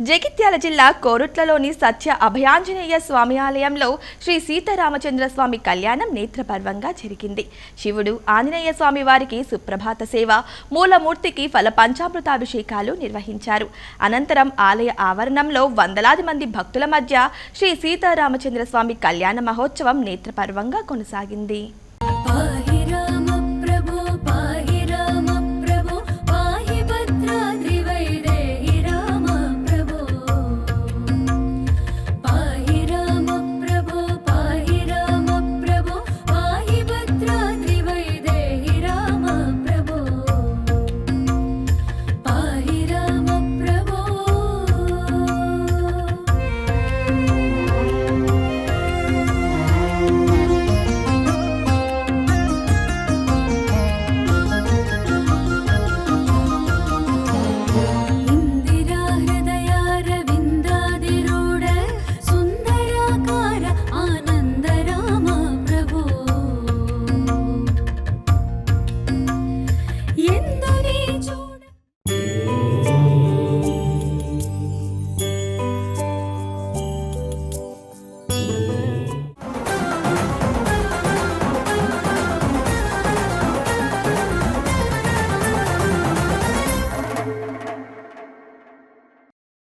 జగిత్యాల జిల్లా కోరుట్లలోని సత్య అభయాంజనేయ స్వామి ఆలయంలో శ్రీ సీతారామచంద్ర స్వామి కళ్యాణం నేత్రపర్వంగా జరిగింది. శివుడు ఆంజనేయ స్వామి వారికి సుప్రభాత సేవ మూలమూర్తికి ఫల పంచామృతాభిషేకాలు నిర్వహించారు. అనంతరం ఆలయ ఆవరణంలో వందలాది మంది భక్తుల మధ్య శ్రీ సీతారామచంద్ర స్వామి కళ్యాణ మహోత్సవం నేత్రపర్వంగా కొనసాగింది.